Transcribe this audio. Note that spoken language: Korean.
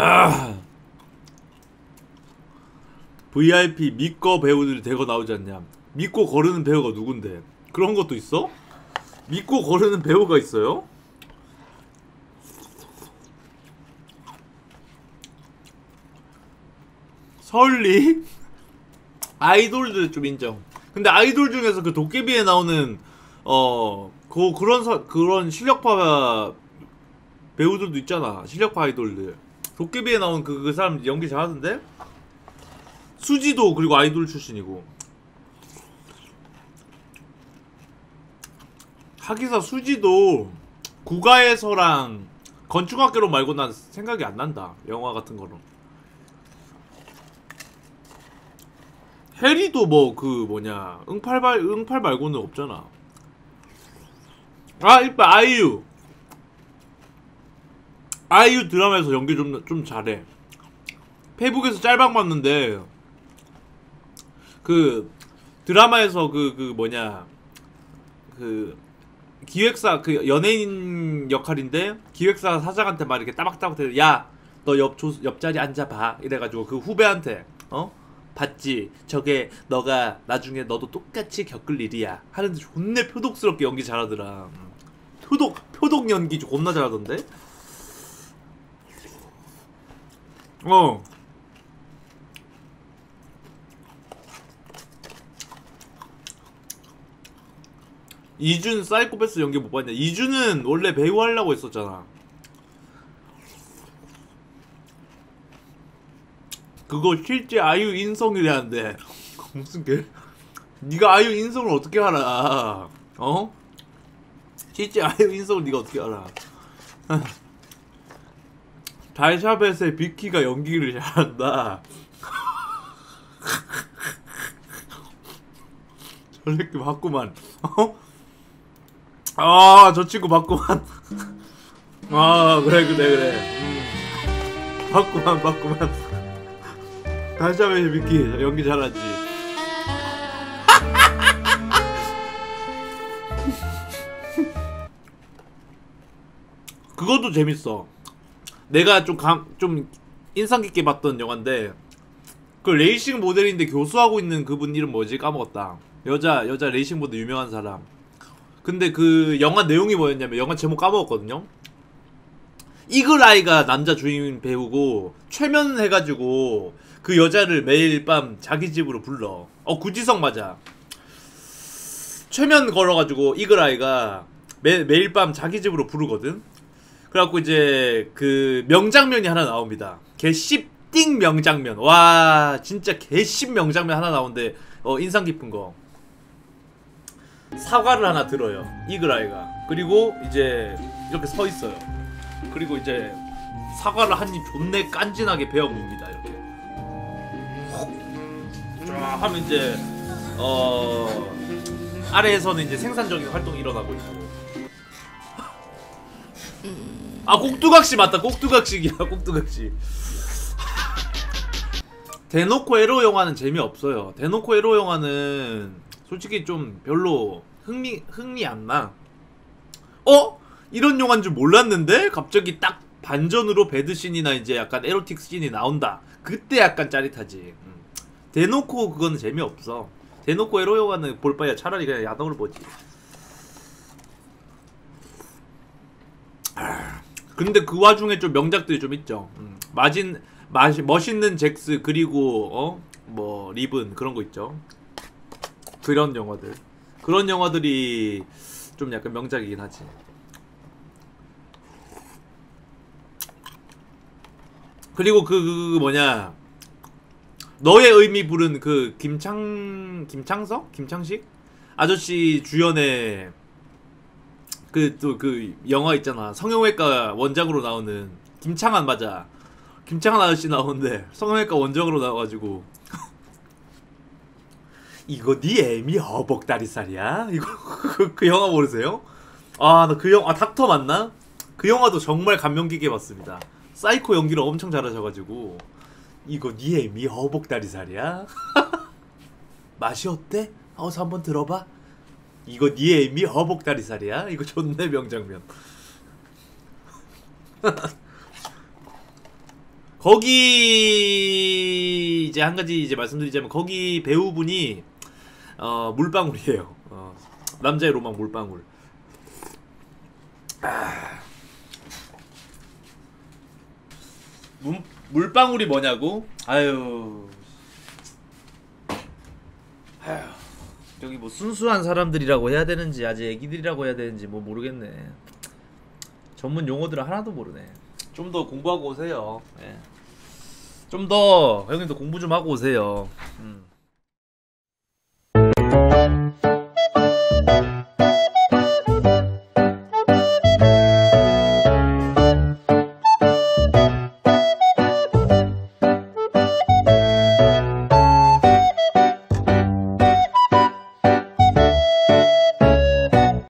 아. VIP 믿고 배우들이 대거 나오지 않냐? 믿고 거르는 배우가 누군데? 그런 것도 있어? 믿고 거르는 배우가 있어요? 설리? 아이돌들 좀 인정. 근데 아이돌 중에서 그 도깨비에 나오는 어, 그 그런 서, 그런 실력파 배우들도 있잖아. 실력파 아이돌들. 도깨비에 나온 그, 그 사람 연기 잘하던데? 수지도 그리고 아이돌 출신이고. 하기사 수지도 국가에서랑 건축학개론 말고 난 생각이 안 난다. 영화 같은 거로. 해리도 뭐 그 뭐냐 응팔 말 응팔 말고는 없잖아. 아 일단 아이유 아이유 드라마에서 연기 좀 좀 잘해. 페이북에서 짤방 봤는데 그 드라마에서 그 그 뭐냐 그 기획사 그 연예인 역할인데 기획사 사장한테 막 이렇게 따박따박 대고 야너 옆 옆자리 앉아봐. 이래가지고 그 후배한테 어? 봤지? 저게 너가 나중에 너도 똑같이 겪을 일이야. 하는데 존내 표독스럽게 연기 잘하더라. 표독 표독 연기 존나 잘하던데 어. 이준 사이코패스 연기 못 봤냐? 이준은 원래 배우 하려고 했었잖아. 그거 실제 아이유 인성이라는데. 무슨 게 네가 아이유 인성을 어떻게 알아? 어? 실제 아이유 인성을 네가 어떻게 알아 달샤벳의 비키가 연기를 잘한다 저 새끼 맞구만 어? 아, 저 친구 봤구만. 아, 그래, 그래, 그래. 음. 봤구만. 다시 한번 미키, 연기 잘하지. 그것도 재밌어. 내가 좀 감, 좀 인상 깊게 봤던 영화인데, 그 레이싱 모델인데 교수하고 있는 그분 이름 뭐지? 까먹었다. 여자, 여자 레이싱 모델 유명한 사람. 근데 그 영화 내용이 뭐였냐면 영화 제목 까먹었거든요. 이글아이가 남자 주인 배우고 최면 해가지고 그 여자를 매일 밤 자기 집으로 불러. 어 구지성 맞아. 최면 걸어가지고 이글아이가 매, 매일 밤 자기 집으로 부르거든. 그래갖고 이제 그 명장면이 하나 나옵니다. 개씹띵 명장면. 와 진짜 개씹 명장면 하나 나오는데 어 인상 깊은 거. 사과를 하나 들어요. 이글 아이가. 그리고 이제 이렇게 서 있어요. 그리고 이제 사과를 한 입 존내 깐진하게 베어 뭅니다. 이렇게. 쫙 하면 이제 어 아래에서는 이제 생산적인 활동이 일어나고 있고. 아 꼭두각시 맞다. 꼭두각시이야. 꼭두각시. 대놓고 에로 영화는 재미없어요. 대놓고 에로 영화는 솔직히 좀 별로 흥미 흥미 안 나. 어? 이런 영화인 줄 몰랐는데 갑자기 딱 반전으로 배드신이나 이제 약간 에로틱 씬이 나온다. 그때 약간 짜릿하지. 음. 대놓고 그거는 재미없어. 대놓고 에로 영화는 볼 바에 차라리 그냥 야동을 보지. 근데 그 와중에 좀 명작들이 좀 있죠. 음. 마진 마시, 멋있는 잭스 그리고 어 뭐 리븐 그런 거 있죠. 그런 영화들 그런 영화들이 좀 약간 명작이긴 하지 그리고 그, 그, 그 뭐냐 너의 의미 부른 그 김창 김창석 김창식 아저씨 주연의 그 또그 그 영화 있잖아 성형외과 원작으로 나오는 김창한 맞아 김창한 아저씨 나오는데 성형외과 원작으로 나와가지고 이거 네 애미 허벅다리살이야? 이거 그, 그 영화 모르세요? 아 나 그 영화 아 닥터 맞나? 그 영화도 정말 감명 깊게 봤습니다. 사이코 연기를 엄청 잘하셔가지고 이거 네 애미 허벅다리살이야? 맛이 어때? 어서 한번 들어봐. 이거 네 애미 허벅다리살이야? 이거 좋네 명장면. 거기 이제 한 가지 이제 말씀드리자면 거기 배우분이 어 물방울이에요. 어, 남자의 로망 물방울. 아. 물, 물방울이 뭐냐고? 아유. 아유. 여기 뭐 순수한 사람들이라고 해야 되는지 아직 애기들이라고 해야 되는지 뭐 모르겠네. 전문 용어들은 하나도 모르네. 좀 더 공부하고 오세요. 예. 좀더 형님도 공부 좀 하고 오세요. 음.